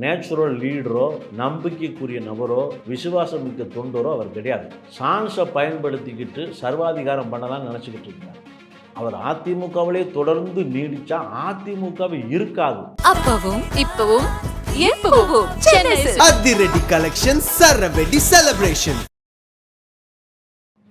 Natural லீடரோ நம்பிக்கைக்குரிய நபரோ விசுவாசம் மிக்க தொண்டரோ அவர் கிடையாது. சான்ஸை பயன்படுத்திக்கிட்டு சர்வாதிகாரம் பண்ணலாம்னு நினச்சிக்கிட்டு இருக்கார். அவர் அதிமுகவிலே தொடர்ந்து நீடிச்சா அதிமுகவே இருக்காது. அப்பவும் இப்பவும் எப்பவும். அதிரடி கலெக்ஷன் சரவெடி செலிப்ரேஷன்.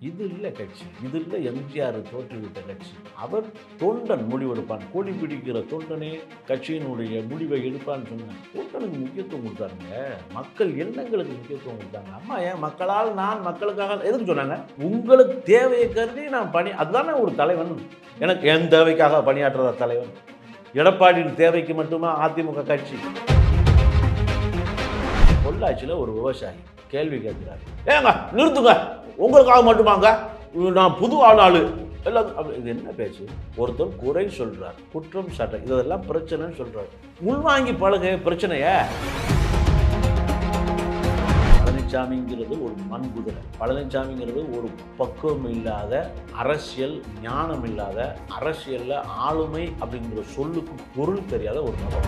இது இல்லை கட்சி இது இல்லை எம்ஜிஆர் தோற்றுவிட்ட கட்சி. அவர் தொண்டன் முடிவெடுப்பான் கொடி பிடிக்கிற தொண்டனே கட்சியினுடைய முடிவை எடுப்பான்னு சொன்னேன் தொண்டனுக்கு முக்கியத்துவம் கொடுத்தாருங்க. மக்கள் எண்ணங்களுக்கு முக்கியத்துவம் கொடுத்தாங்க. அம்மா ஏன் மக்களால் நான் மக்களுக்காக எதுக்கு சொன்னாங்க? உங்களுக்கு தேவையை கருதி நான் பணி அதுதானே ஒரு தலைவன். எனக்கு என் தேவைக்காக பணியாற்றுற தலைவன். எடப்பாடியின் தேவைக்கு மட்டுமா அதிமுக கட்சி? பொள்ளாச்சியில் ஒரு விவசாயி கேள்வி கேட்கிறார். ஏங்க நிறுத்துங்க. உங்களுக்காக மட்டுமாங்க? நான் புது ஆளாளு. எல்லாம் இது என்ன பேச்சு? ஒருத்தர் குறை சொல்கிறார் குற்றம் சாட்டை இதெல்லாம் பிரச்சனைன்னு சொல்கிறார் உள்வாங்கி பழகு பிரச்சனையே? பழனிசாமிங்கிறது ஒரு மண்குதிரை. பழனிசாமிங்கிறது ஒரு பக்குவம் இல்லாத அரசியல் ஞானம் இல்லாத அரசியலில் ஆளுமை அப்படிங்கிற சொல்லுக்கு பொருள் தெரியாத ஒரு நபர்.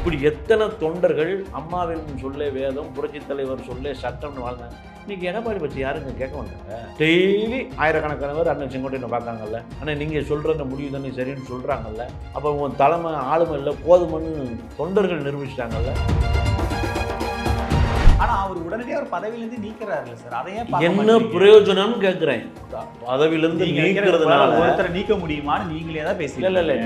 இப்படி எத்தனை தொண்டர்கள் அம்மாவின் சொல்லே வேதம் புரட்சித் தலைவர் சொல்லே சட்டம்னு வாழ்ந்தாங்க. இன்னைக்கு எடப்பாடி பற்றி யாருங்க கேட்க மாட்டாங்க டெய்லி ஆயிரக்கணக்கானவர் அண்ணன் செங்கோட்டையனை பார்க்காங்கல்ல ஆனால் நீங்கள் சொல்கிற அந்த முடிவு தானே சரின்னு சொல்கிறாங்கல்ல அப்போ உன் தலைமை ஆளுமை இல்லை போதுமன்னு தொண்டர்கள் நிரூபிச்சிட்டாங்கல்ல. ஆனா அவர் உடனடியாக அவர் பதவியிலிருந்து நீக்கிறாருல்ல சார். அதை ஏன் பார்க்க என்ன மாட்டீங்க? பிரயோஜனம்னு கேட்குறேன் பதவியிலிருந்து நீக்கிறதுனால ஒருத்தரை நீக்க முடியுமான்னு நீங்களே தான் பேசுறீங்க இல்லை இல்லை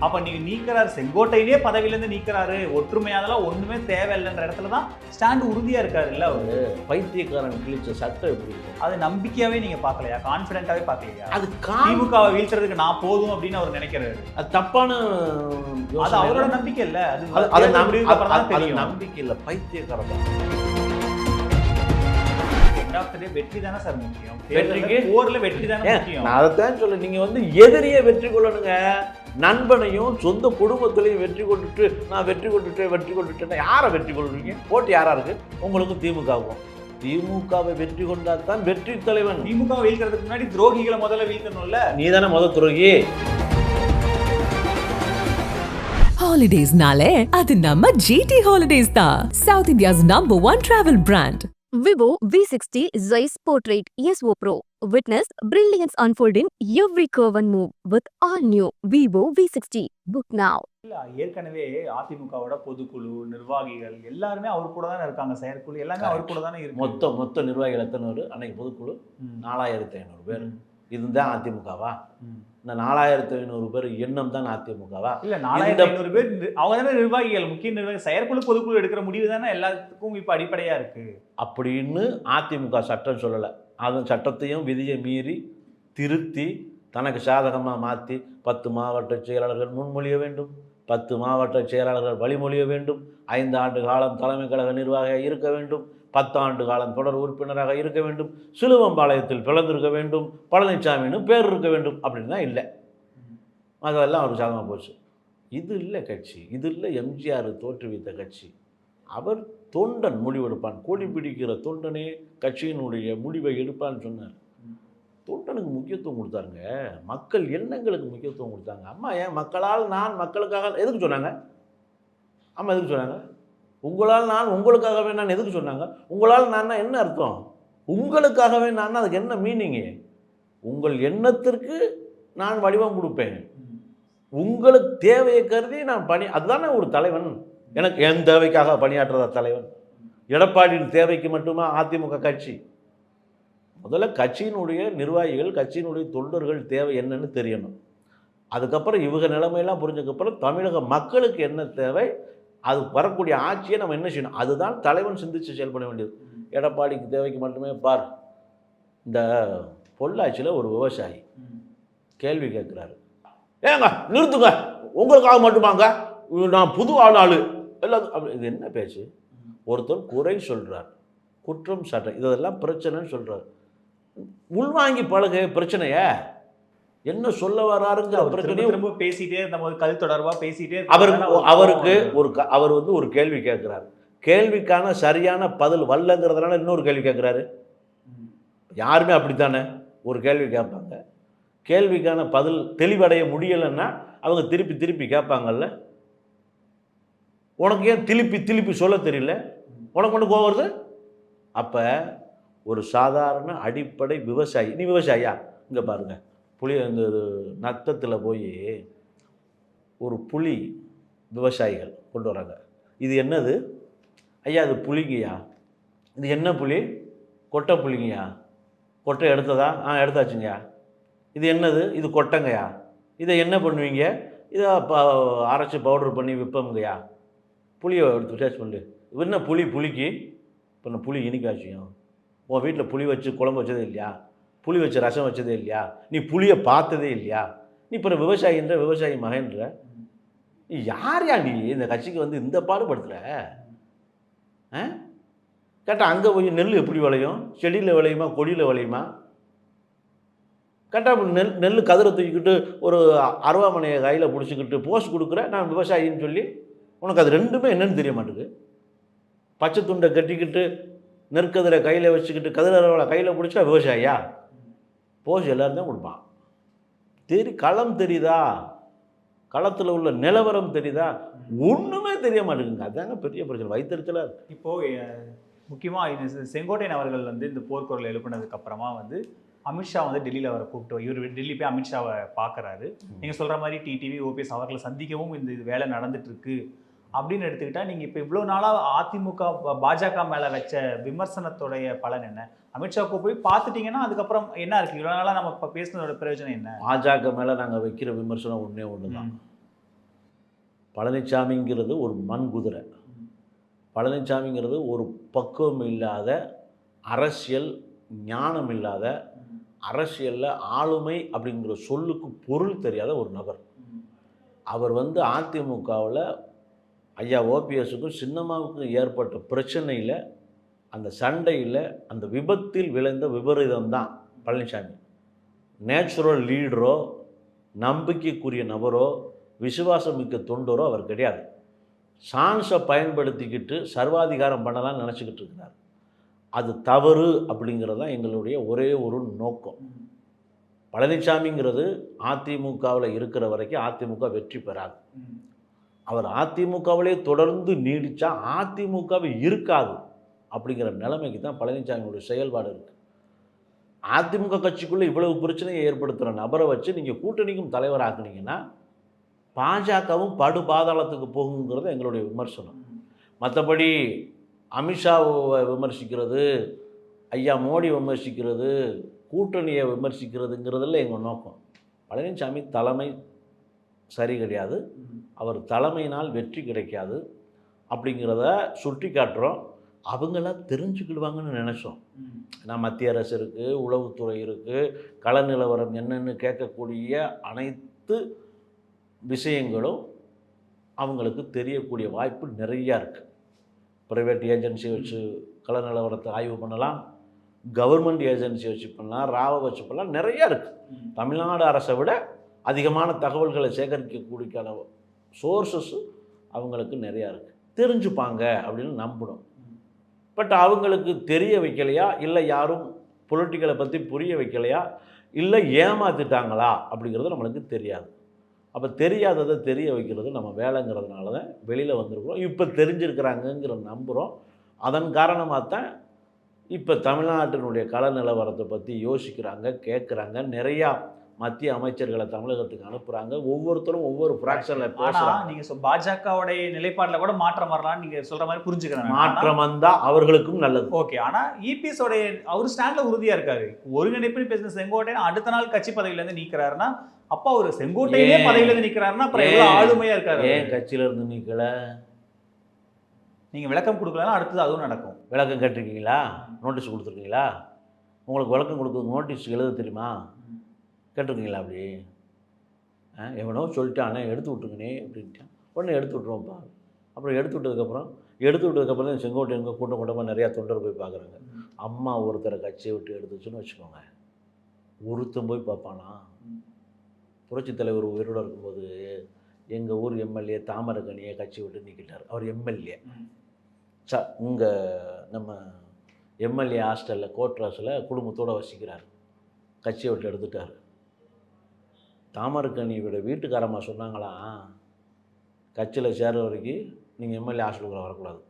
அப்ப நீங்க நீக்கிறாரு செங்கோட்டையிலே பதவியிலிருந்து நீக்கிறாரு ஒற்றுமை அதெல்லாம் ஒண்ணுமே தேவையில்லைன்ற இடத்துல தான் ஸ்டாண்ட் உறுதியா இருக்காரு இல்ல அவரு பைத்தியக்காரன் கிழிச்ச சட்டம் எப்படி அது நம்பிக்கையாவே நீங்க பார்க்கலையா? கான்பிடென்ட்டாவே பார்க்கலையா? அது திமுகவை வீழ்த்துறதுக்கு நான் போதும் அப்படின்னு அவர் நினைக்கிறாரு. அது தப்பான அது அவரோட. நம்பிக்கை இல்ல. அது நம்பிக்கை இல்லை பைத்தியக்காரன் day வெற்றி தானே சார் முக்கியம். வெற்றிக்கு? போர்ல வெற்றி தானே முக்கியம். நான் அதைத்தான் சொல்ல நீங்க வந்து எதிரியை வெற்றி கொள்ளணுங்க. நண்பனையும் சொந்த குடும்பத்திலையும் வெற்றி கொண்டுட்டு நான் வெற்றி கொண்டுட்டேன் வெற்றி கொண்டுட்டேன்னா யாரை வெற்றி கொள்றீங்க போட்டி யாரா இருக்கு? உங்களுக்கும் திமுகவுக்கும் திமுகவை வெற்றி கொண்டால் தான் வெற்றி தலைவன். திமுக வீழ்த்துறதுக்கு முன்னாடி துரோகிகளை முதல்ல வீழ்த்தணும்ல. நீ தானே முத துறகி Holidays-nale, அது நம்ம GT Holidays தான். South India's number travel brand. Vivo V60 Zeiss Portrait ESO Pro. Witness brilliance unfold in every curve and move with all new Vivo V60. Book now. இல்ல ஏற்கனவே அதிமுகவோட பொதுக்குழு நிர்வாகிகள் எல்லாருமே அவர் கூட தானே இருக்காங்க செயற்குழு எல்லாமே அவர் கூட தானே இருக்கு மொத்த மொத்த நிர்வாகிகள் எத்தனை பேர் அன்னைக்கு பொதுக்குழு. நாலாயிரத்தி ஐநூறு பேர். இதுதான் அதிமுகவா. இந்த நாலாயிரத்தி ஐநூறு பேர் எண்ணம் தான் அதிமுகவா? இல்ல நாலாயிரத்தி ஐநூறு பேர் அவங்க தானே நிர்வாகிகள் முக்கிய நிர்வாகி செயற்குழு பொதுக்குழு எடுக்கிற முடிவு தானே எல்லாத்துக்கும் இப்ப அடிப்படையா இருக்கு. அப்படின்னு அதிமுக சட்டம் சொல்லலை. அது சட்டத்தையும் விதியை மீறி திருத்தி தனக்கு சாதகமாக மாற்றி பத்து மாவட்ட செயலாளர்கள் முன்மொழிய வேண்டும் பத்து மாவட்ட செயலாளர்கள் வழிமொழிய வேண்டும் ஐந்து ஆண்டு காலம் தலைமை கழக நிர்வாகியாக இருக்க வேண்டும் பத்தாண்டு காலம் தொடர் உறுப்பினராக இருக்க வேண்டும் சிலுவம்பாளையத்தில் பிறந்திருக்க வேண்டும் பழனிசாமின்னு பேர் இருக்க வேண்டும் அப்படின்னு தான் இல்லை. அதெல்லாம் அவருக்கு சாதமாக போச்சு. இது இல்லை கட்சி இது இல்லை எம்ஜிஆர் தோற்றுவித்த கட்சி. அவர் தொண்டன் முடிவெடுப்பான் கொடி பிடிக்கிற தொண்டனே கட்சியினுடைய முடிவை எடுப்பான்னு சொன்னார். தொண்டனுக்கு முக்கியத்துவம் கொடுத்தாருங்க. மக்கள் எண்ணங்களுக்கு முக்கியத்துவம் கொடுத்தாங்க. அம்மா ஏன் மக்களால் நான் மக்களுக்காக எதுக்கு சொன்னாங்க? அம்மா எதுக்கு சொன்னாங்க? உங்களால் நான் உங்களுக்காகவே நான் எதுக்கு சொன்னாங்க? உங்களால் நான் என்ன அர்த்தம்? உங்களுக்காகவே நான் அதுக்கு என்ன மீனிங்கு உங்கள் எண்ணத்திற்கு நான் வடிவம் கொடுப்பேன். உங்களுக்கு தேவையை கருதி நான் பணி அதுதானே ஒரு தலைவன். எனக்கு என் தேவைக்காக பணியாற்றுறதா தலைவன்? எடப்பாடியின் தேவைக்கு மட்டுமா அதிமுக கட்சி? முதல்ல கட்சியினுடைய நிர்வாகிகள் கட்சியினுடைய தொண்டர்கள் தேவை என்னன்னு தெரியணும். அதுக்கப்புறம் இவங்க நிலைமையெல்லாம் புரிஞ்சதுக்கப்புறம் தமிழக மக்களுக்கு என்ன தேவை? அது வரக்கூடிய ஆட்சியை நம்ம என்ன செய்யணும்? அதுதான் தலைவன் சிந்திச்சு செயல்பட வேண்டியது. எடப்பாடிக்கு தேவைக்கு மட்டுமே பார். இந்த பொள்ளாச்சியில் ஒரு விவசாயி கேள்வி கேட்குறாரு. ஏங்க நிறுத்துங்க. உங்களுக்காக மட்டுமாங்க? நான் புது ஆளாளு. எல்லாம் அப்படி- இது என்ன பேச்சு? ஒருத்தர் குறை சொல்றார். குற்றம் சாட்ட இதெல்லாம் பிரச்சனைன்னு சொல்றார். உள்வாங்கி பழகு பிரச்சனைய? என்ன சொல்ல வராருங்கிற அவர் திரும்ப பிரச்சனையும் திரும்ப பேசிட்டே இருந்த போது கல் தொடர்பா பேசிட்டே அவருக்கு இருக்கிறதுனால அவருக்கு. ஒரு அவர் வந்து ஒரு கேள்வி கேட்குறாரு. கேள்விக்கான சரியான பதில் வரலங்கிறதுனால இன்னொரு கேள்வி கேட்குறாரு. யாருமே அப்படித்தானே? ஒரு கேள்வி கேட்பாங்க. கேள்விக்கான பதில் தெளிவடைய முடியலைன்னா அவங்க திருப்பி திருப்பி கேட்பாங்கல்ல? உனக்கு ஏன் திருப்பி திருப்பி சொல்ல தெரியல? உனக்கு ஒன்று கோவம் வருது? அப்போ ஒரு சாதாரண அடிப்படை விவசாயி நீ விவசாயியா? இங்கே பாருங்க. புளி அந்த நத்தத்தில் போய் ஒரு புளி விவசாயிகள் கொண்டு வராங்க. இது என்னது? ஐயா அது புளிங்கய்யா? இது என்ன புளி? கொட்டை புளிங்கய்யா? கொட்டை எடுத்ததா? ஆ எடுத்தாச்சுங்கய்யா. இது என்னது? இது கொட்டைங்கய்யா. இதை என்ன பண்ணுவீங்க? இதை ப அரைச்சி பவுடர் பண்ணி விற்போங்கய்யா புளியை எடுத்து டேஸ்ட் பண்ணு. என்ன புளி? புளிக்கு? இப்போ நான் புளி இனிக்காச்சியும் உன் வீட்டில் புளி வச்சு குழம்பு வச்சதே இல்லையா? புளி வச்சு ரசம் வச்சதே இல்லையா? நீ புளியை பார்த்ததே இல்லையா? நீ இப்போ விவசாயின்ற விவசாயி மகன்ற நீ யார் யா நீ? இந்த கட்சிக்கு வந்து இந்த பாடுபடுத்துல ஆ? கேட்டால் அங்கே போய் நெல் எப்படி விளையும்? செடியில் விளையுமா? கொடியில் விளையுமா? கரெக்டாக நெல் நெல் கதிரை தூக்கிக்கிட்டு ஒரு அருவாமனையை கையில் பிடிச்சிக்கிட்டு போஸ்ட் கொடுக்குற நான் விவசாயின்னு சொல்லி உனக்கு அது ரெண்டுமே என்னன்னு தெரிய மாட்டேங்குது. பச்சை துண்டை கட்டிக்கிட்டு நெற்கதிரை கையில் வச்சுக்கிட்டு கதிரவளை கையில் பிடிச்சா விவசாயியா? போஸ் எல்லாரும் தான் கொடுப்பான். தெரி களம் தெரியுதா? களத்தில் உள்ள நிலவரம் தெரியுதா? ஒன்றுமே தெரிய மாட்டேங்குங்க அதாங்க பெரிய பிரச்சனை. வைத்தறிச்சலாக இருக்கு. இப்போ அஹ், முக்கியமா இது செ- செங்கோட்டையன் அவர்கள் வந்து இந்த போர்க்குரல் எழுப்பினதுக்கு அப்புறமா வந்து அமித்ஷா வந்து டெல்லியில் அவரை கூப்பிட்டு இவர் டெல்லி போய் அமித்ஷாவை பார்க்கறாரு. நீங்க சொல்ற மாதிரி டிடிவி ஓபிஎஸ் அவர்களை சந்திக்கவும் இந்த வேலை நடந்துட்டு இருக்கு. அப்படின்னு எடுத்துக்கிட்டா நீங்க இப்போ இவ்வளோ நாளா அதிமுக பாஜக மேல வச்ச விமர்சனத்துடைய பலன் என்ன? அமித்ஷாவுக்கு போய் பார்த்துட்டீங்கன்னா அதுக்கப்புறம் என்ன இருக்கு? இவ்வளோ நாளா நம்ம இப்போ பேசுனதோட பிரயோஜனம் என்ன? பாஜக மேலே நாங்கள் வைக்கிற விமர்சனம் ஒன்றே ஒன்று தான் பழனிசாமிங்கிறது ஒரு மண் குதிரை பழனிசாமிங்கிறது ஒரு பக்குவம் இல்லாத அரசியல் ஞானம் இல்லாத அரசியலில் ஆளுமை அப்படிங்கிற சொல்லுக்கு பொருள் தெரியாத ஒரு நபர். அவர் வந்து அதிமுகவில் ஐயா ஓபிஎஸ்ஸுக்கும் சின்னம்மாவுக்கும் ஏற்பட்ட பிரச்சனையில் அந்த சண்டையில் அந்த விபத்தில் விளைந்த விபரீதம் தான் பழனிசாமி நேச்சுரல் லீடரோ நம்பிக்கைக்குரிய நபரோ விசுவாசமிக்க தொண்டரோ அவர் கிடையாது. சான்ஸை பயன்படுத்திக்கிட்டு சர்வாதிகாரம் பண்ணலாம்னு நினச்சிக்கிட்டு இருக்கிறார். அது தவறு அப்படிங்கிறது தான் எங்களுடைய ஒரே ஒரு நோக்கம். பழனிசாமிங்கிறது அதிமுகவில் இருக்கிற வரைக்கும் அதிமுக வெற்றி பெறாது. அவர் அதிமுகவிலே தொடர்ந்து நீடித்தா அதிமுகவே இருக்காது அப்படிங்கிற நிலைமைக்கு தான் பழனிசாமியோட செயல்பாடு இருக்குது அதிமுக கட்சிக்குள்ளே இவ்வளவு பிரச்சனையை ஏற்படுத்துகிற நபரை வச்சு நீங்கள் கூட்டணிக்கும் தலைவராக்குனீங்கன்னா பாஜகவும் படு பாதாளத்துக்கு போகுங்கிறது எங்களுடைய விமர்சனம். மற்றபடி அமித்ஷாவை விமர்சிக்கிறது ஐயா மோடி விமர்சிக்கிறது கூட்டணியை விமர்சிக்கிறதுங்கிறதுல எங்கள் நோக்கம். பழனிசாமி தலைமை சரி கிடையாது. அவர் தலைமையினால் வெற்றி கிடைக்காது அப்படிங்கிறத சுட்டி காட்டுறோம். அவங்களாம் தெரிஞ்சுக்கிடுவாங்கன்னு நினச்சோம். நான் மத்திய அரசு இருக்குது உளவுத்துறை இருக்குது கள நிலவரம் என்னன்னு கேட்கக்கூடிய அனைத்து விஷயங்களும் அவங்களுக்கு தெரியக்கூடிய வாய்ப்பு நிறையா இருக்குது ப்ரைவேட் ஏஜென்சி வச்சு கள நிலவரத்தை ஆய்வு பண்ணலாம் கவர்மெண்ட் ஏஜென்சி வச்சு பண்ணலாம் ராவை வச்சு பண்ணலாம் நிறையா இருக்குது தமிழ்நாடு அரசை விட அதிகமான தகவல்களை சேகரிக்கக்கூடியக்கான சோர்சஸ் அவங்களுக்கு நிறையா இருக்குது தெரிஞ்சுப்பாங்க அப்படின்னு நம்பணும். பட் அவங்களுக்கு தெரிய வைக்கலையா? இல்லை யாரும் பொலிட்டிக்கலை பற்றி புரிய வைக்கலையா? இல்லை ஏமாத்திட்டாங்களா? அப்படிங்கிறது நம்மளுக்கு தெரியாது. அப்போ தெரியாததை தெரிய வைக்கிறது நம்ம வேலைங்கிறதுனால தான் வெளியில் வந்திருக்கிறோம். இப்போ தெரிஞ்சிருக்கிறாங்கங்கிற நம்புகிறோம் அதன் காரணமாக தான் இப்போ தமிழ்நாட்டினுடைய கல நிலவரத்தை பற்றி யோசிக்கிறாங்க கேட்குறாங்க நிறையா மத்திய அமைச்சர்களை தமிழகத்துக்கு அனுப்புகிறாங்க ஒவ்வொருத்தரும் ஒவ்வொரு ஃப்ராக்ஷனில் ஆனா பேசுகிறாங்க நீங்க சொ- பாஜகவுடைய நிலைப்பாடுல கூட மாற்றம் வரலாம்னு நீங்க சொல்ற மாதிரி புரிஞ்சுக்கிறேன். மாற்றம் வந்தால் அவர்களுக்கும் நல்லது. ஓகே. ஆனா இபிஎஸ் உடைய அவர் ஸ்டாண்ட்ல உறுதியா இருக்காரு. ஒருங்கிணைப்பு பேசின செங்கோட்டையன் அடுத்த நாள் கட்சி பதவியில இருந்து நீக்கிறாருன்னா அப்பா ஒரு செங்கோட்டையிலே ஏன்? பதவியில இருந்து நிக்கிறாருன்னா அப்புறம் எவ்வளவு ஏன்? ஆளுமையா இருக்காரு ஏன் அவரு? கட்சியில இருந்து நீக்கல? நீங்க விளக்கம் கொடுக்கலன்னா அடுத்தது அதுவும் நடக்கும். விளக்கம் கேட்டிருக்கீங்களா? நோட்டீஸ் கொடுத்துருக்கீங்களா? உங்களுக்கு விளக்கம் கொடுக்க நோட்டீஸ் எழுத தெரியுமா? கேட்டிருக்கீங்களா அப்படி? ஆ எவனோ சொல்லிட்டானே எடுத்து விட்டுருங்கனே அப்படின்ட்டான். உடனே எடுத்து விட்ருவோம்ப்பா அப்புறம் எடுத்து விட்டதுக்கப்புறம் எடுத்து விட்டதுக்கப்புறம் தான் செங்கோட்டையனுக்கு கூட்டம் கூட்டமாக நிறையா தொண்டர் போய் பார்க்குறாங்க. அம்மா ஒருத்தரை கட்சியை விட்டு எடுத்துச்சுன்னு வச்சுக்கோங்க. ஒருத்தன் போய் பார்ப்பானா? புரட்சித் தலைவர் உயிரோடு இருக்கும்போது எங்கள் ஊர் எம்எல்ஏ தாமரகனியை கட்சி விட்டு நீக்கிட்டார். அவர் எம்எல்ஏ. ச உங்கள் நம்ம எம்எல்ஏ ஹாஸ்டலில் கோட்ராஸில் குடும்பத்தோடு வசிக்கிறார். கட்சியை விட்டு எடுத்துட்டார். தாமரக்கனியோட வீட்டுக்காரம்மா சொன்னாங்களாம் கட்சியில் சேர்ற வரைக்கும் நீங்கள் எம்எல்ஏ ஹாஸ்டலுக்குள்ள வரக்கூடாது.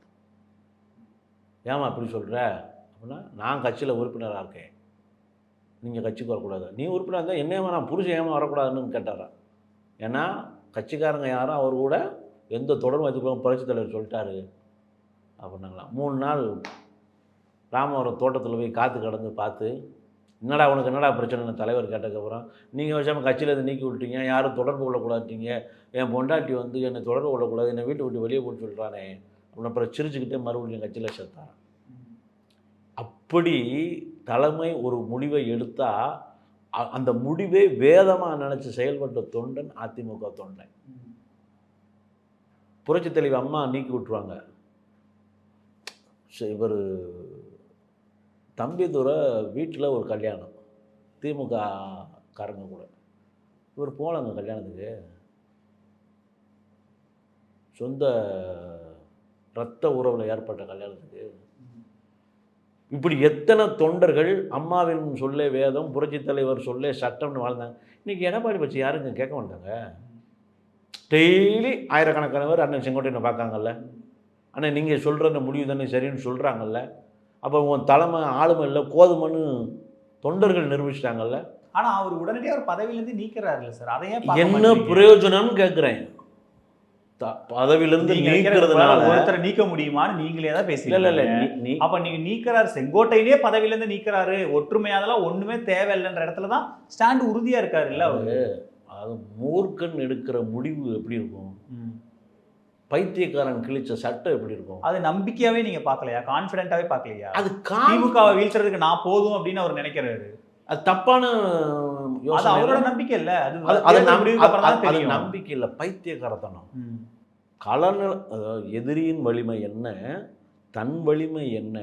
ஏம்மா இப்படி சொல்கிற அப்படின்னா நான் கட்சியில் உறுப்பினராக இருக்கேன். நீங்கள் கட்சிக்கு வரக்கூடாது. நீ உறுப்பினராக இருந்தால் என்ன நான் புருஷன் ஏமா வரக்கூடாதுன்னு கேட்டாராம் ஏன்னா கட்சிக்காரங்க யாரும் அவர் கூட எந்த தொடர்பு வச்சுக்கலாம் புரட்சி தலைவர் சொல்லிட்டாரு. அப்படின்னாங்களாம் மூணு நாள் ராமவரம் தோட்டத்தில் போய் காற்று கடந்து பார்த்து என்னடா உனக்கு என்னடா பிரச்சனை தலைவர் கேட்டதுக்கப்புறம் நீங்கள் விஷயமா கட்சியில் இருந்து நீக்கி விட்டீங்க யாரும் தொடர்பு கொள்ளக்கூடாதுட்டீங்க என் பொண்டாட்டி வந்து என்னை தொடர்பு கொள்ளக்கூடாது என்னை வீட்டை விட்டு வெளியே போட்டு சொல்கிறானே அப்படின்னு அப்புறம் சிரிச்சுக்கிட்டே மறுபடியும் கட்சியில் சேர்த்தான் அப்படி தலைமை ஒரு முடிவை எடுத்தால் அந்த முடிவே வேதமாக நினச்சி செயல்பட்ட தொண்டன் அதிமுக தொண்டன் புரட்சி தலைவி அம்மா நீக்கி விட்டுருவாங்க. இவர் தம்பிதுரை வீட்டில் ஒரு கல்யாணம் திமுக காரங்க கூட. இவர் போகலாங்க கல்யாணத்துக்கு. சொந்த இரத்த உறவில் ஏற்பட்ட கல்யாணத்துக்கு. இப்படி எத்தனை தொண்டர்கள் அம்மாவின் சொல்லே வேதம் புரட்சி தலைவர் சொல்லே சட்டம்னு வாழ்ந்தாங்க. இன்றைக்கி எடப்பாடி பற்றி யாருங்க? கேட்க மாட்டாங்க. டெய்லி ஆயிரக்கணக்கானவர் அண்ணன் செங்கோட்டையனை பார்க்காங்கல்ல. அண்ணன் நீங்கள் சொல்கிற அந்த முடிவு தானே சரின்னு சொல்கிறாங்கல்ல அப்போ உன் தலைமை ஆளுமை இல்லை கோதுமைன்னு தொண்டர்கள் நிரூபிச்சிட்டாங்கல்ல? ஆனா அவர் உடனடியாக அவர் பதவியிலேருந்து நீக்கிறாருல்ல சார். அதை ஏன் பார்க்க என்ன? பிரயோஜனம்னு கேட்குறேன் பதவியிலிருந்து நீக்கிறதுனால ஒருத்தரை நீக்க முடியுமான்னு நீங்களே தான் இல்லை இல்லை இல்லை. பேசுறீங்க. அப்ப நீங்க நீக்கிறாரு செங்கோட்டையிலே பதவியில இருந்து நீக்கிறாரு. ஒற்றுமை அதெல்லாம் ஒண்ணுமே தேவையில்லைன்ற இடத்துல தான் ஸ்டாண்ட் உறுதியா இருக்காரு இல்ல அவரு அது மூர்க்கன் எடுக்கிற முடிவு எப்படி இருக்கும். பைத்தியக்காரன் கிழிச்ச சட்டம் எப்படி இருக்கும்? அது நம்பிக்கையாவே நீங்க பார்க்கலையா? கான்பிடென்ட்டாவே பார்க்கலையா? அது திமுகவை வீழ்த்துறதுக்கு நான் போதும் அப்படின்னு அவர் நினைக்கிறாரு. அது தப்பான அது அவரோட. நம்பிக்கை இல்ல. அது. நம்பிக்கை இல்லை பைத்தியக்காரத்தனம். களநில எதிரியின் வலிமை என்ன தன் வலிமை என்ன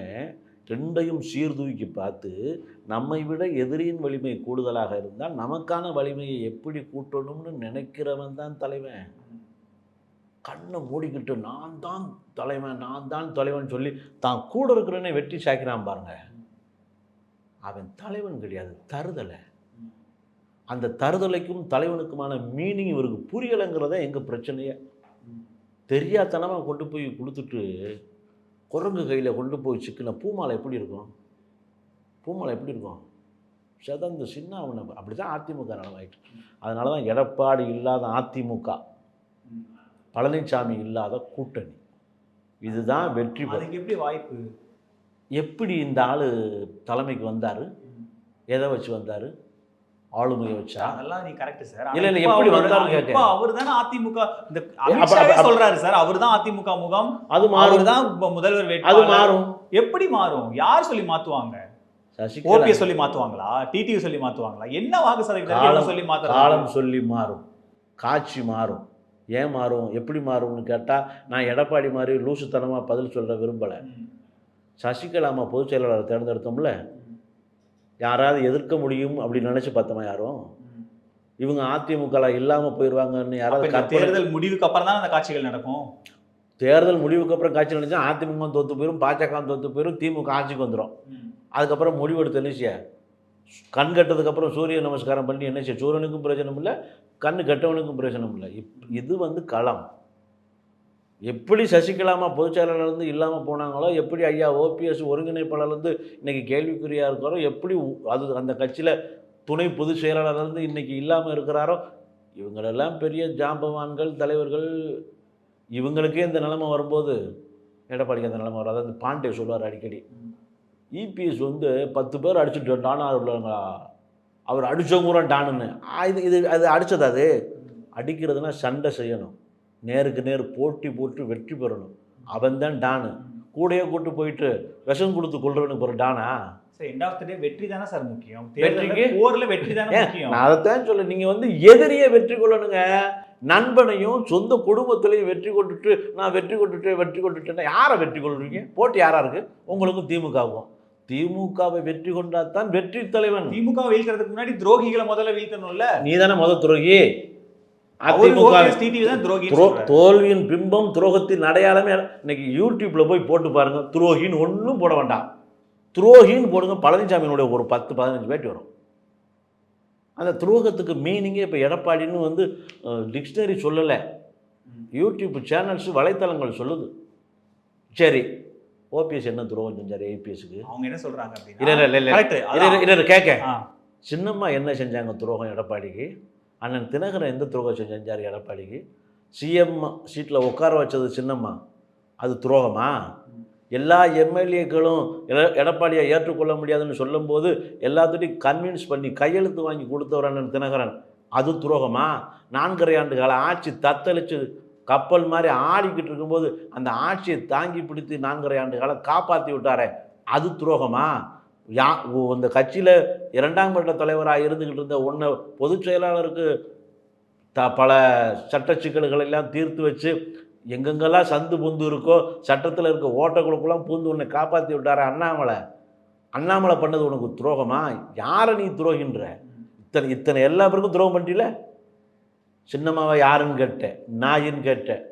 ரெண்டையும் சீர்தூக்கி பார்த்து நம்மை விட எதிரியின் வலிமை கூடுதலாக இருந்தால் நமக்கான வலிமையை எப்படி கூட்டணும்னு நினைக்கிறவன் தான் தலைவன். கண்ணை மூடிக்கிட்டு நான் தான் தலைவன் நான் தான் தலைவன் சொல்லி தான் கூட இருக்கிறவனை வெட்டி சாய்க்கிறான் பாருங்க. அவன் தலைவன் கிடையாது தருதலை. அந்த தருதலைக்கும் தலைவனுக்குமான மீனிங் இவருக்கு புரியலைங்கிறத எங்கள் பிரச்சனையே. தெரியாதனமாக கொண்டு போய் கொடுத்துட்டு குரங்கு கையில் கொண்டு போய் சிக்கின பூமாலை எப்படி இருக்கும்? பூமாலை எப்படி இருக்கும்? செதந்து சின்ன அவனை அப்படி தான் அதிமுக நிலமாயிட்டு. அதனால தான் எடப்பாடி இல்லாத அதிமுக. பழனிசாமி இல்லாத கூட்டணி. இதுதான் வெற்றி அதுக்கு எப்படி வாய்ப்பு? எப்படி இந்த ஆள் தலைமைக்கு வந்தார்? எதை வச்சு வந்தார்? ஆளுமையை வச்சா? அதெல்லாம் நீ கரெக்ட் சார் இல்ல, இல்ல, எப்படி வந்தாருன்னு கேட்டேன். அவர் தானே அதிமுக இந்த சொல்றாரு சார் அவர் தான் அதிமுக முகம். அது மாறும். தான் முதல்வர் அது வேட்பாளர் மாறும். எப்படி மாறும்? யார் சொல்லி மாத்துவாங்க? ஓபிஎஸ் சொல்லி மாத்துவாங்களா? டிடிவி சொல்லி மாத்துவாங்களா? என்ன வாக்கு சதவீதம் சொல்லி மாத்துறாங்க? காலம் சொல்லி மாறும். காட்சி மாறும். ஏன் மாறும்? எப்படி மாறும்னு கேட்டால் நான் எடப்பாடி மாதிரி லூசுத்தனமாக பதில் சொல்ல விரும்பலை. ம். சசிகலா அம்மா பொதுச் செயலாளரை தேர்ந்தெடுத்தோம்ல. யாராவது எதிர்க்க முடியும் அப்படின்னு நினச்சி பார்த்தோமா யாரும். இவங்க அதிமுக இல்லாமல் போயிடுவாங்கன்னு யாராவது தேர்தல் முடிவுக்கு அப்புறம் தான் அந்த காட்சிகள் நடக்கும்? தேர்தல் முடிவுக்கு அப்புறம் காட்சி நினச்சா அதிமுக தோத்து போயிடும் பாஜக தோத்து போயிடும் திமுக ஆட்சிக்கு வந்துடும் அதுக்கப்புறம் முடிவெடுத்து என்ன செய்ய? கண் கட்டதுக்கப்புறம் சூரிய நமஸ்காரம் பண்ணி என்ன செய்ய சூரியனுக்கும் பிரயோஜனம் இல்லை கண் கட்டவனுக்கும் பிரயோஜனம் இல்லை. இப் இது வந்து களம். எப்படி சசிகலாமா பொதுச்செயலாளர்லேருந்து இல்லாமல் போனாங்களோ எப்படி ஐயா ஓபிஎஸ் ஒருங்கிணைப்பாளர்லேருந்து இன்றைக்கி கேள்விக்குறியாக இருக்கிறோ எப்படி அது அந்த கட்சியில் துணை பொதுச் செயலாளர்லேருந்து இன்னைக்கு இல்லாமல் இருக்கிறாரோ இவங்களெல்லாம் பெரிய ஜாம்பவான்கள் தலைவர்கள் இவங்களுக்கே இந்த நிலைமை வரும்போது எடப்பாடிக்கு அந்த நிலைமை வரும் அதாவது பாண்டே சொல்லுவார் அடிக்கடி. இபிஎஸ் வந்து பத்து பேர் அடிச்சுட்டு டானா உள்ளவங்களா அவர் அடித்தவங்க கூட டானுன்னு. இது இது அது அடித்தது அது. அடிக்கிறதுனா சண்டை செய்யணும். நேருக்கு நேர் போட்டி போட்டு வெற்றி பெறணும். அவன் தான் டானு. கூடயே கூட்டு போயிட்டு விஷம் கொடுத்து கொள்றவனுக்கு ஒரு டானா? Sir end of the day வெற்றி தானே சார் முக்கியம். வெற்றிக்கு? வெற்றி தானே முக்கியம். நான் அதைத்தான் சொல்ல நீங்கள் வந்து எதிரியை வெற்றி கொள்ளணுங்க. நண்பனையும் சொந்த குடும்பத்திலையும் வெற்றி கொண்டுட்டு நான் வெற்றி கொண்டுட்டு வெற்றி கொண்டுட்டேன்னா யாரை வெற்றி கொள்றீங்க? போட்டி யாரா இருக்கு? உங்களுக்கும் திமுகவுக்கும். திமுகவை வெற்றி கொண்டால் தான் வெற்றி தலைவன். திமுக வீழ்க்கிறதுக்கு முன்னாடி துரோகிகளை முதல்ல வீழ்த்தணும்ல? நீ தானே முத துரோகி தோல்வியின் பிம்பம் துரோகத்தின் அடையாளமே இன்னைக்கு யூடியூப்ல போய் போட்டு பாருங்க துரோகின்னு ஒன்றும் போட வேண்டாம். துரோகின்னு போடுங்க பழனிசாமியினுடைய ஒரு பத்து பதினஞ்சு பேட்டி வரும். அந்த துரோகத்துக்கு மீனிங்கே இப்போ எடப்பாடின்னு வந்து டிக்ஷனரி சொல்லலை. யூடியூப் சேனல்ஸ் வலைத்தளங்கள் சொல்லுது. சரி ஓபிஎஸ் என்ன துரோகம் செஞ்சார் ஏபிஎஸ்க்கு அவங்க என்ன சொல்றாங்க இல்ல இல்ல இல்ல இல்ல. இல்ல கேட்க. சின்னம்மா என்ன செஞ்சாங்க துரோகம் எடப்பாடிக்கு? அண்ணன் தினகரன் எந்த துரோகம் செஞ்சார் எடப்பாடிக்கு? சிஎம் சீட்டில் உட்கார வச்சது சின்னம்மா. அது துரோகமா? எல்லா எம்எல்ஏக்களும் எடப்பாடியை ஏற்றுக்கொள்ள முடியாதுன்னு சொல்லும்போது எல்லாத்துட்டையும் கன்வின்ஸ் பண்ணி கையெழுத்து வாங்கி கொடுத்தவர் அண்ணன் தினகரன். அது துரோகமா? நான்கரை ஆண்டு கால ஆட்சி தத்தளிச்சு கப்பல் மாதிரி ஆடிக்கிட்டு இருக்கும்போது அந்த ஆட்சியை தாங்கி பிடித்து நான்கரை ஆண்டு காலம் காப்பாற்றி விட்டாரே. அது துரோகமா? யா ஓ- இந்த கட்சியில் இரண்டாம் கட்ட தலைவராக இருந்துக்கிட்டு இருந்த ஒன்று பொதுச் செயலாளருக்கு த பல சட்ட சிக்கல்கள் எல்லாம் தீர்த்து வச்சு எங்கெங்கெல்லாம் சந்து புந்து இருக்கோ சட்டத்தில் இருக்க ஓட்டக்குழுக்கெல்லாம் பூந்து உன்னை காப்பாற்றி விட்டார அண்ணாமலை. அண்ணாமலை பண்ணது உனக்கு துரோகமா? யாரை நீ துரோகின்ற? இத்தனை இத்தனை எல்லா பேருக்கும் துரோகம் பண்ணிட்டீல? சின்னம்மாவை யாருன்னு கேட்டேன் நாயின்னு கேட்டேன்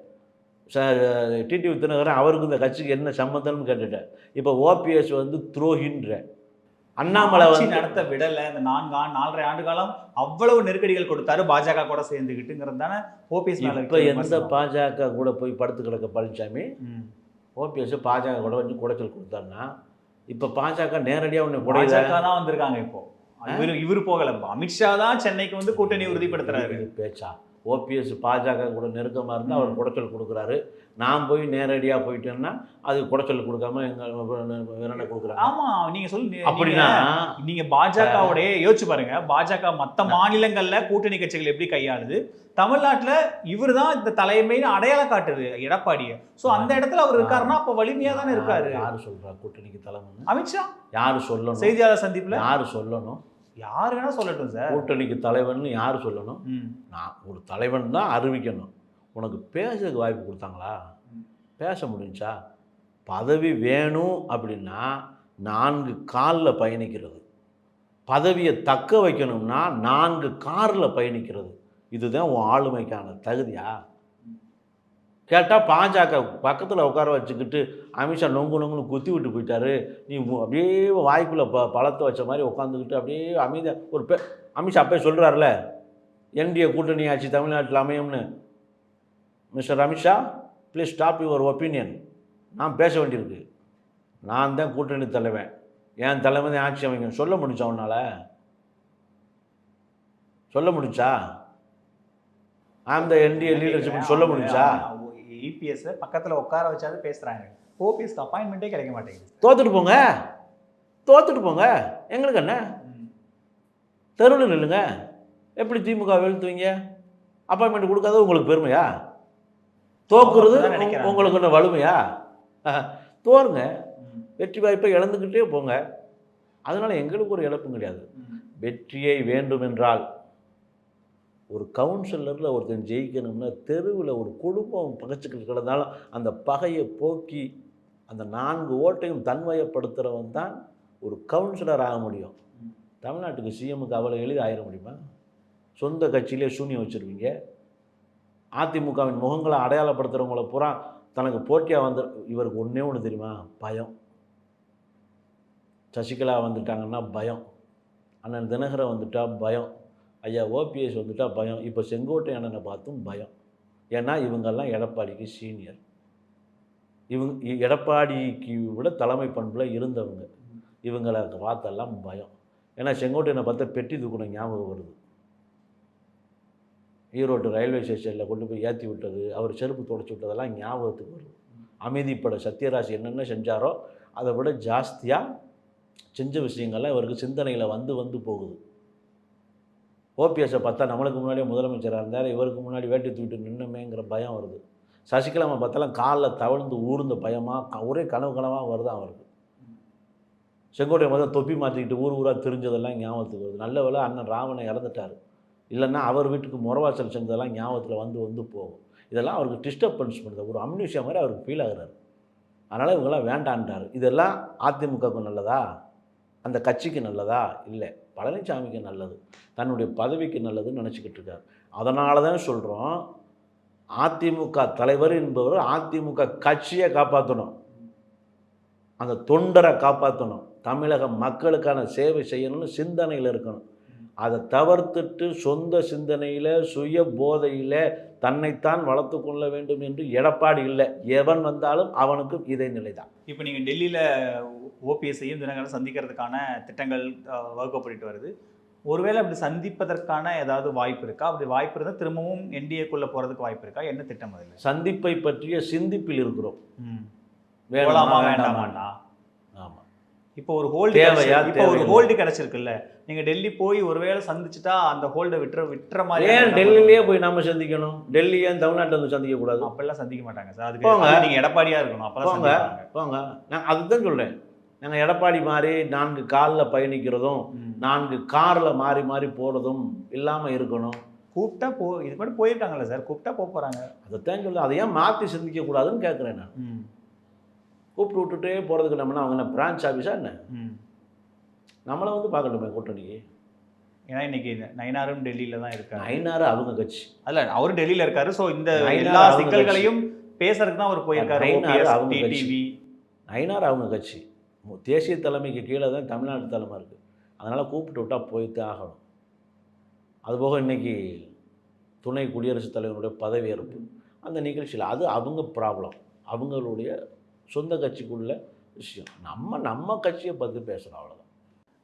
டிடிவி தினகரன் அவருக்கு இந்த கட்சிக்கு என்ன சம்மந்தம்னு கேட்டுட்டேன் இப்போ ஓபிஎஸ் வந்து துரோகின்ற அண்ணாமலை வந்து நடத்த விடல இந்த நான்கு ஆண்டு நாலரை ஆண்டு காலம் அவ்வளவு நெருக்கடிகள் கொடுத்தாரு பாஜக கூட சேர்ந்துக்கிட்டுங்கிறது தானே ஓபிஎஸ் இப்போ எந்த. பாஜக கூட போய் படுத்து கிடக்க பழனிசாமி. ஓபிஎஸ் பாஜக கூட வச்சு குடைச்சல் கொடுத்தாருன்னா இப்போ பாஜக நேரடியாக உன்னை குடையில பாஜக தான் வந்திருக்காங்க இப்போ இவரு இவரு போகல அமித்ஷா தான் சென்னைக்கு வந்து கூட்டணி உறுதிப்படுத்துறாரு. பேச்சா? ஓபிஎஸ் பாஜக கூட நெருக்கமாக இருந்தால் அவர் குடைச்சல் கொடுக்குறாரு. நான் போய் நேரடியாக போயிட்டேன்னா அது குடைச்சல் கொடுக்காம எங்கள் வேற என்ன கொடுக்குறாங்க. ஆமா நீங்க சொல்லு அப்படின்னா நீங்க- நீங்க பாஜகவுடைய யோசிச்சு பாருங்க. பாஜக மத்த மாநிலங்கள்ல கூட்டணி கட்சிகள் எப்படி கையாளுது? தமிழ்நாட்டுல இவர் தான் இந்த தலைமைன்னு அடையாளம் காட்டுது எடப்பாடிய. சோ அந்த இடத்துல அவர் இருக்காருன்னா அப்ப வலிமையா தானே இருக்காரு. யார் சொல்றா கூட்டணிக்கு தலைமைன்னு? அமித்ஷா? யார் சொல்லணும்? செய்தியாளர் சந்திப்புல? யார் சொல்லணும்? யார் வேணா சொல்லட்டும் சார். கூட்டணிக்கு தலைவன்னு யார் சொல்லணும். நான் ஒரு தலைவன் தான் அறிவிக்கணும். உனக்கு பேசுறதுக்கு வாய்ப்பு கொடுத்தாங்களா? பேச முடிஞ்சா? பதவி வேணும் அப்படின்னா நான்கு காலில் பயணிக்கிறது. பதவியை தக்க வைக்கணும்னா நான்கு காரில் பயணிக்கிறது. இதுதான் உன் ஆளுமைக்கான தகுதியா? கேட்டால் பாஜக பக்கத்தில் உட்கார வச்சுக்கிட்டு அமித்ஷா நொங்கு நொங்குன்னு குத்தி விட்டு போயிட்டாரு. நீ அப்படியே வாய்க்குள்ளே ப பழத்தை வச்ச மாதிரி உட்காந்துக்கிட்டு அப்படியே அமைதியாக ஒரு பே அமித்ஷா அப்பயே சொல்கிறாருல என்டிஏ கூட்டணி ஆட்சி தமிழ்நாட்டில் அமையும்னு. Mister Amit Shah please stop your opinion நான் பேச வேண்டியிருக்கு. நான் தான் கூட்டணி தலைவன். என் தலைமை தான் ஆட்சி அமைக்கும். சொல்ல முடிச்சா உன்னால்? சொல்ல முடிச்சா ஆம் த என்டிஏ லீடர்ஷிப்னு சொல்ல முடிஞ்சா? இபிஎஸ் பக்கத்துல உட்கார வச்சாது பேசுறாங்க. ஓபிஎஸ் அப்பாயின்மெண்ட்டே கிடைக்க மாட்டேங்குது. தோத்துட்டு போங்க. தோத்துட்டு போங்க. எங்களுக்கு என்ன? தெருவில் நில்லுங்க. எப்படி திமுக வெளுத்துவீங்க அப்பாயின்மெண்ட் கொடுக்காத உங்களுக்கு பெருமையா? தோக்குறது. உங்களுக்கு என்ன வலிமையா? தோறுங்க வெற்றி வாய்ப்பை இழந்துக்கிட்டே போங்க. அதனால் எங்களுக்கு ஒரு இழப்பும் கிடையாது. வெற்றியை வேண்டும் என்றால் ஒரு கவுன்சிலரில் ஒருத்தன் ஜெயிக்கணும்னா தெருவில் ஒரு குடும்பம் பகைச்சிக்கிட்டு கிடந்தாலும் அந்த பகையை போக்கி அந்த நான்கு ஓட்டையும் தன்மயப்படுத்துகிறவன் தான் ஒரு கவுன்சிலர் ஆக முடியும். தமிழ்நாட்டுக்கு சிஎம்முக்கு அவ்வளோ எளிதாக ஆயிட முடியுமா? சொந்த கட்சியிலே சூன்யம் வச்சுருவீங்க. அதிமுகவின் முகங்களை அடையாளப்படுத்துகிறவங்கள பூரா தனக்கு போட்டியாக வந்து இவருக்கு ஒன்றே ஒன்று தெரியுமா? பயம். சசிகலா வந்துட்டாங்கன்னா பயம். அண்ணன் தினகரை வந்துட்டா பயம். ஐயா ஓபிஎஸ் வந்துட்டால் பயம். இப்போ செங்கோட்டை அண்ணனை பார்த்தும் பயம். ஏன்னா இவங்கெல்லாம் எடப்பாடிக்கு சீனியர் இவங்க இ- எடப்பாடிக்கு விட தலைமை பண்பில் இருந்தவங்க. இவங்களை பார்த்தெல்லாம் பயம். ஏன்னா செங்கோட்டையனை பார்த்தா பெட்டி தூக்கணும் ஞாபகம் வருது. ஈரோடு ரயில்வே ஸ்டேஷனில் கொண்டு போய் ஏற்றி விட்டது அவர் செருப்பு தொடச்சி விட்டதெல்லாம் ஞாபகத்துக்கு வருது. அமைதிப்பட சத்யராஜ் என்னென்ன செஞ்சாரோ அதை விட ஜாஸ்தியாக செஞ்ச விஷயங்கள்லாம் இவருக்கு சிந்தனையில் வந்து வந்து போகுது. ஓபிஎஸ்ஸை பார்த்தா நம்மளுக்கு முன்னாடியே முதலமைச்சராக இருந்தார் இவருக்கு முன்னாடி வேட்டி தூக்கிட்டு நின்னுமேங்கிற பயம் வருது. சசிகலாமை பார்த்தாலும் காலில் தவழ்ந்து ஊர்ந்த பயமாக ஒரே கனவு கனவாக வருது அவருக்கு. செங்கோட்டை முதல் தொப்பி மாற்றிக்கிட்டு ஊர் ஊராக தெரிஞ்சதெல்லாம் ஞாபகத்துக்கு வருது. நல்ல வேலை அண்ணன் ராவணை இறந்துட்டார். இல்லைன்னா அவர் வீட்டுக்கு முறவாசல் செஞ்சதெல்லாம் ஞாபகத்தில் வந்து வந்து போகும். இதெல்லாம் அவருக்கு டிஸ்டர்பன்ஸ் பண்ணுது ஒரு அம்னிஷியா மாதிரி அவருக்கு ஃபீல் ஆகுறாரு. அதனால் இவங்கெல்லாம் வேண்டான்றார். இதெல்லாம் அதிமுகவுக்கு நல்லதா? அந்த கட்சிக்கு நல்லதா? இல்லை. பழனிசாமிக்கு நல்லது தன்னுடைய பதவிக்கு நல்லதுன்னு நினச்சிக்கிட்டு இருக்கார். அதனால தான் சொல்கிறோம் அதிமுக தலைவர் என்பவர் அதிமுக கட்சியை காப்பாற்றணும் அந்த தொண்டரை காப்பாற்றணும் தமிழக மக்களுக்கான சேவை செய்யணும்னு சிந்தனையில் இருக்கணும். அதை தவிர்த்துட்டு சொந்த சிந்தனையில் சுய போதையில் தன்னைத்தான் வளர்த்து கொள்ள வேண்டும் என்று எடப்பாடி இல்லை. எவன் வந்தாலும் அவனுக்கும் இதே நிலைதான். இப்போ நீங்கள் டெல்லியில் ஓபிஎஸ்ஐயும் தினகரன் சந்திக்கிறதுக்கான திட்டங்கள் வகுக்கப்பட்டு வருது. ஒருவேளை அப்படி சந்திப்பதற்கான ஏதாவது வாய்ப்பு இருக்கா? அப்படி வாய்ப்பு இருந்தால் திரும்பவும் என்டிஏக்குள்ளே போகிறதுக்கு வாய்ப்பு இருக்கா? என்ன திட்டம் அதில்? சந்திப்பை பற்றிய சிந்திப்பில் இருக்கிறோம். வேண்டாமா? வேண்டாமாண்ணா ஆமா. இப்போ ஒரு ஹோல்டு இப்போ ஒரு. ஹோல்டு கிடைச்சிருக்குல்ல. நீங்க டெல்லி போய் ஒருவேளை சந்திச்சுட்டா அந்த ஹோல்டை விட்டுற விட்டுற மாதிரி ஏன் டெல்லியிலேயே போய் நம்ம சந்திக்கணும்? டெல்லி ஏன் தமிழ்நாட்டில் வந்து சந்திக்க கூடாது அப்பெல்லாம் சந்திக்க மாட்டாங்க சார். அதுக்கு நீங்க எடப்பாடியா இருக்கணும். அப்பதான் போங்க. நான் அதுதான் சொல்றேன். நாங்கள் எடப்பாடி மாதிரி நான்கு காலில் பயணிக்கிறதும். நான்கு காரில் மாறி மாறி போகிறதும் இல்லாமல் இருக்கணும். கூப்பிட்டா போ இது மாதிரி போயிருக்காங்கல்ல சார். கூப்பிட்டா போக போறாங்க. அதைத்தான் சொல்ல அதை ஏன் மாற்றி சிந்திக்க கூடாதுன்னு கேட்குறேன் நான். கூப்பிட்டு விட்டுட்டே போகிறதுக்கு நம்ம அவங்க என்ன பிரான்ச் ஆஃபீஸா என்ன. நம்மளை வந்து பார்க்கட்டுமே கூட்டணிக்கு ஏன்னா இன்னைக்கு நைனாரும் டெல்லியில தான் இருக்காரு ஐநாறு அவங்க கட்சி. அல்ல அவரும் டெல்லியில இருக்காரு. சோ இந்த நயினார் எல்லா சிக்கல்களையும் பேசுறதுக்கு தான் அவர் போயிருக்காரு. நயினார் அவங்க. டிடிவி. ஐநாறு அவங்க கட்சி. தேசிய தலைமைக்கு கீழே தான் தமிழ்நாடு தலைமை இருக்குது அதனால் கூப்பிட்டு விட்டால் போய்த்தான் ஆகணும். அதுபோக இன்னைக்கு துணை குடியரசுத் தலைவருடைய பதவியேற்பு. அந்த நிகழ்ச்சியில் அது அவங்க ப்ராப்ளம் அவங்களுடைய சொந்த கட்சிக்குள்ள விஷயம். நம்ம நம்ம கட்சியை பற்றி பேசுகிறோம் அவ்வளோதான்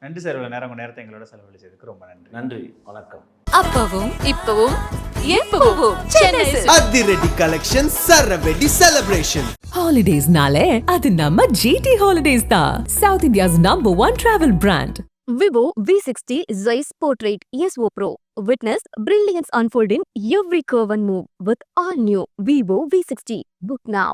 நன்றி சார் இவ்வளவு நேரம் உங்க நேரத்தை எங்களோட செலவழிச்சதுக்கு ரொம்ப நன்றி நன்றி வணக்கம் அப்பவும் இப்பவும் எப்பவும் அதிரடி கலெக்ஷன் சரவெடி செலிப்ரேஷன் Holidays nale, அது நம்ம GT Holidays தான். South India's number one travel brand. Vivo V60 Zeiss Portrait ESO Pro. Witness brilliance unfold in every curve and move with all new Vivo V60. Book now.